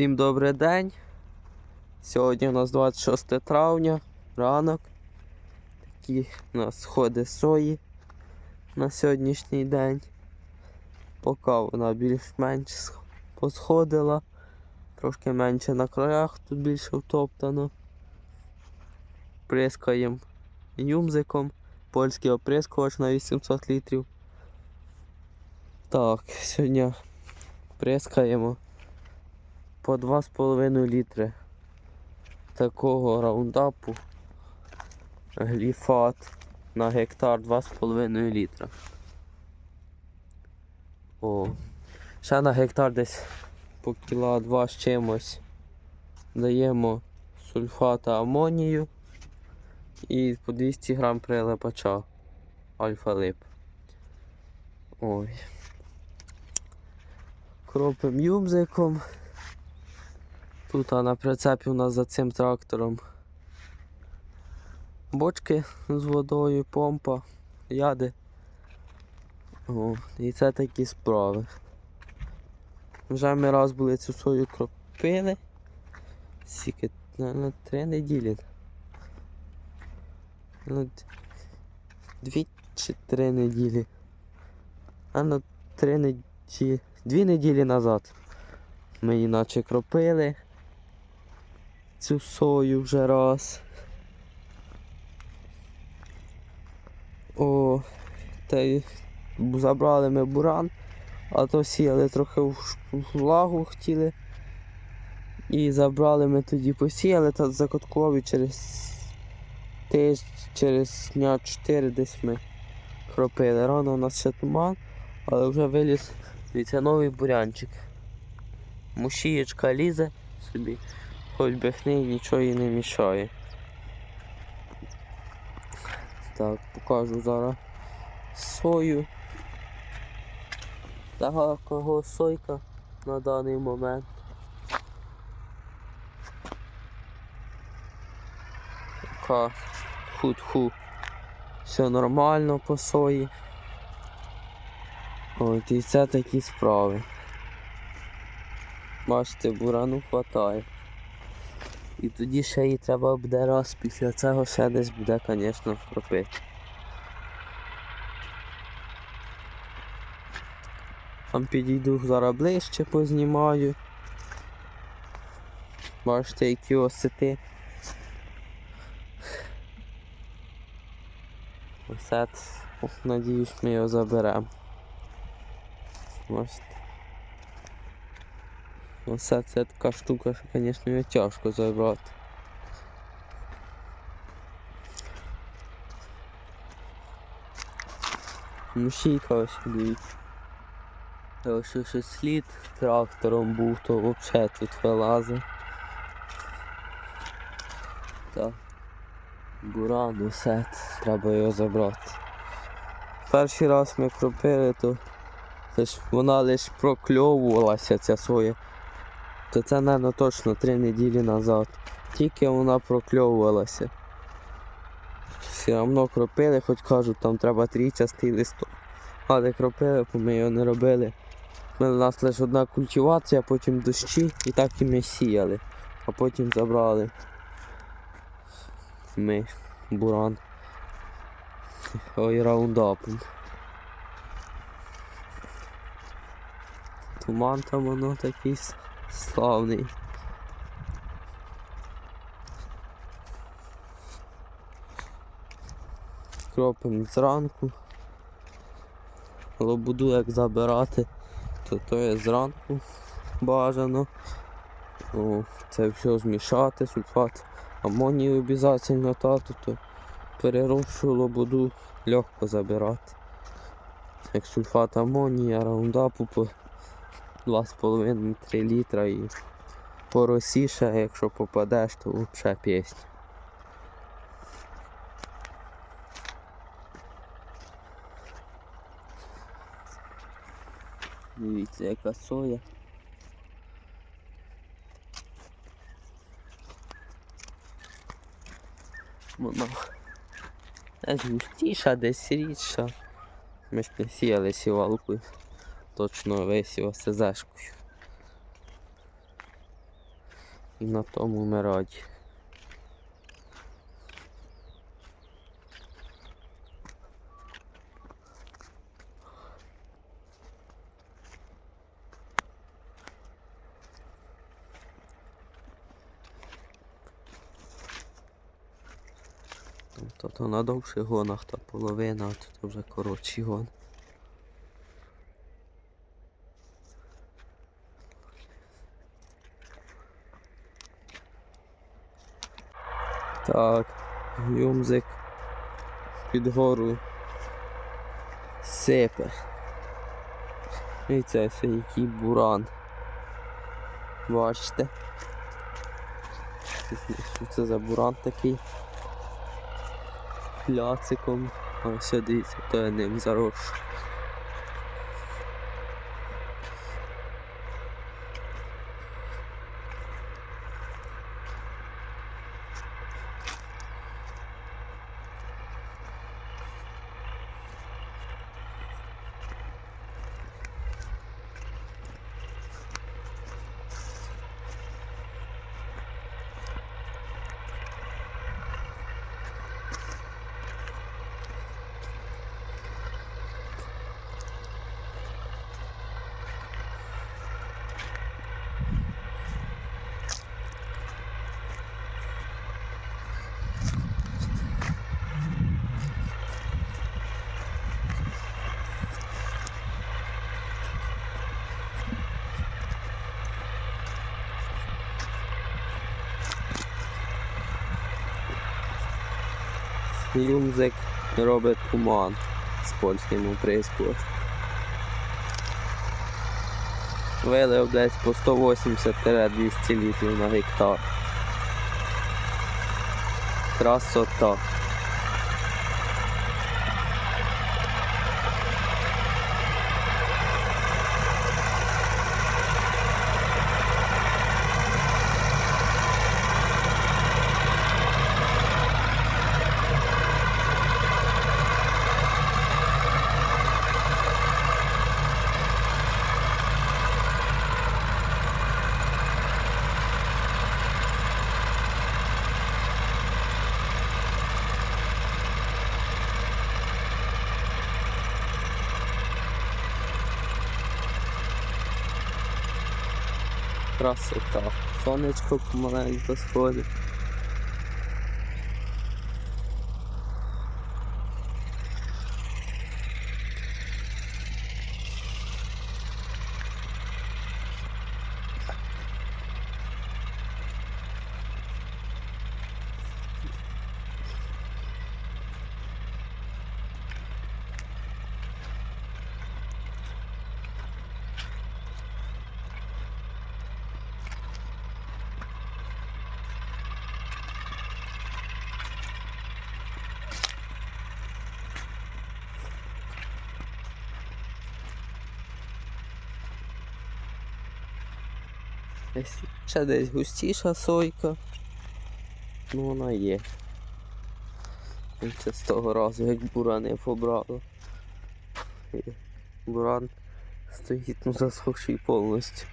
Всім добрий день. Сьогодні у нас 26 травня, ранок. Такі у нас сходи сої на сьогоднішній день. Поки вона більш-менш посходила. Трошки менше на краях, тут більше втоптано. Прискаємо юмзиком. Польський оприскувач на 800 літрів. Так, сьогодні прискаємо по 2,5 літри такого раундапу гліфат на гектар 2,5 літра. О, ще на гектар десь по кіла 2 з чимось даємо сульфата амонію і по 200 грам прилипача альфа-лип. Ой. Кропим юмзиком. Тут а на прицепі у нас за цим трактором бочки з водою, помпа, яди. О, і це такі справи. Вже ми раз були цю сою кропили. Скільки, на три неділі. Ну, дві чи три неділі. А ну три неділі. Дві неділі назад. Ми її наче кропили цю сою вже раз. О, та й забрали ми буран, а то сіяли трохи влагу хотіли. І забрали ми тоді посіяли та закоткував і через тиждень, через дня 4 десь ми кропили. Рано у нас ще туман, але вже виліз дивіться, новий бурянчик. Мушієчка лізе собі. Хоч би хни, нічого їй не мішає. Так, покажу зараз сою. Така кого сойка на даний момент. Така ху-ху. Все нормально по сої. От і це такі справи. Бачите, бурану хватає. І тоді ще її треба буде раз після цього ще десь буде, звісно, кропити. Там підійду зараз ближче познімаю. Бачите, які осети. Осет, надіюсь, ми його заберемо. Бачите. Оце це така штука, що, звісно, його тяжко забрати. Мушійка ось дивіться. Ось ще слід трактором був, то взагалі тут вилазить. Так. Буран, усе, треба його забрати. Перший раз ми кропили, то вона лише прокльовувалася ця соя. То це, мабуть, точно три неділі назад. Тільки вона прокльовувалася. Все одно кропили, хоч кажуть, там треба трійчастий листок. Але кропили, бо ми його не робили. У нас лише одна культивація, потім дощі і так і ми сіяли. А потім забрали. Ми буран. Ой, раундапом. Туман там воно такий славний. Кропимо зранку. Лобуду як забирати, то то є зранку бажано. О, це все змішати, сульфат амонію обов'язково тату, то перерошу лобуду легко забирати. Як сульфат амонія, раундапу 2,5-3 літра і по росі якщо попадеш, то взагалі пісня. Дивіться, яка соя. Вона десь густіша, десь рідша. Ми ж не сіяли сівалкою. Точно висів СЗшкою. І на тому ми раді. То на довших гонах та половина, а тут вже коротші гон. Так, юмзик під гору сипе. І це все який буран. Бачите? Що це за буран такий? Пляциком. А ось дивіться, то я ним заросшу. Юмзик робить туман з польським оприскувачем. Вилив десь по 180-200 літрів на гектар. Красота. Красота. Сонечко помаленьку сходить. Ще десь густіша сойка. Ну вона є. Це з того разу, як бурани побрало. Буран стоїть ну засохший повністю.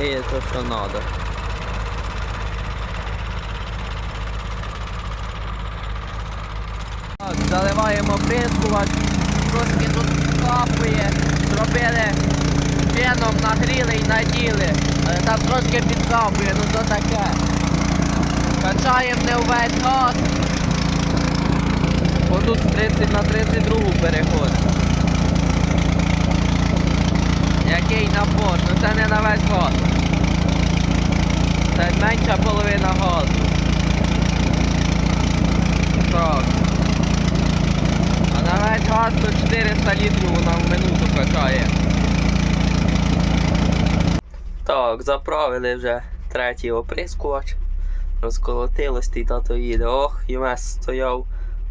Є то, що треба. Так, заливаємо прискувач, трошки тут капує, зробили феном, нагріли і наділи. Але там трошки підкапує, ну то таке. Качаємо не увесь газ. Бо тут з 30 на 32 переходить. Який напор? Ну це не на весь газ. Це менша половина газу. Так. А на весь газ то 400 літрів вона в минуту качає. Так, заправили вже третій оприскувач. Розколотилось, ти тато їде. Ох, ЮМС стояв,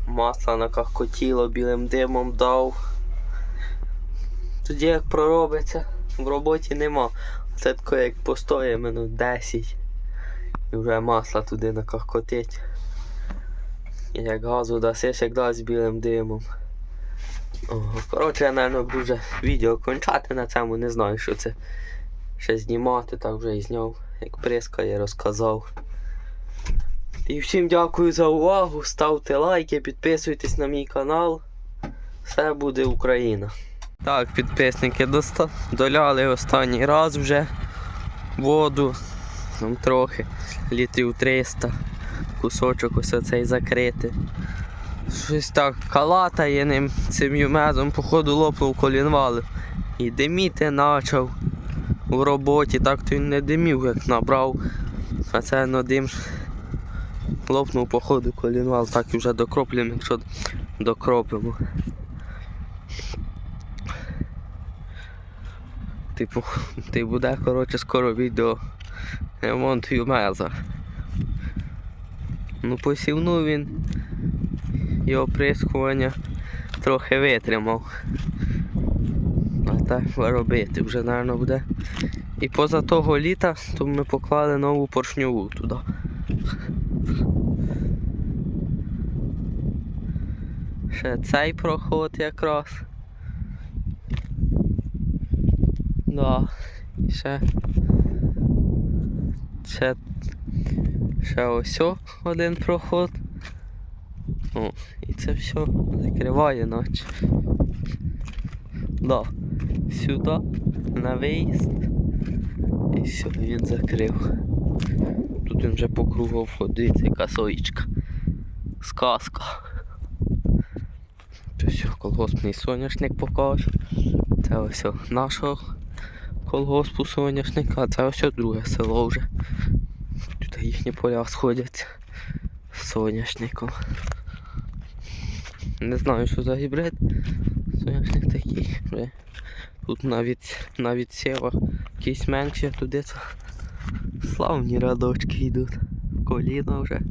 масло накахкотіло, білим димом дав. Тоді як проробиться, в роботі нема. Це тако як постоє минут 10 і вже масло туди накахкотить. І як газу дасиш, як дасть білим димом. Ого. Коротше, я, мабуть, вже відео кончати на цьому, не знаю, що це ще знімати, так вже і зняв, як прискає, розказав. І всім дякую за увагу. Ставте лайки, підписуйтесь на мій канал. Все буде Україна. Так, підписники доляли останній раз вже воду. Там трохи, літрів 300. Кусочок ось оцей закрити. Щось так калатає ним цим юмезом, походу лопнув колінвал. І диміти почав у роботі, так то він не димів, як набрав. А це ну, дим лопнув походу колінвал, так і вже докроплюємо, якщо докропимо. Типу, ти буде, коротше, скоро відео ремонт юмеза. Ну, посівну він і оприскування трохи витримав. А так робити вже, мабуть, буде. І поза того літа то ми поклали нову поршньову туди. Ще цей проход якраз. Да. І ще. Ще. Ще ось один проход. О, і це все закриває наче. Да. Сюди, на виїзд. І все, він закрив. Тут він вже по кругу входить, яка соїчка. Сказка. Все, колгоспний соняшник покажу. Це ось нашого колгоспу соняшника, а це ось друге село вже. Тут їхні поля сходяться з соняшником. Не знаю, що за гібрид. Соняшник такий. Тут навіть навіть сєва якісь менші, туди славні радочки йдуть. Коліно вже.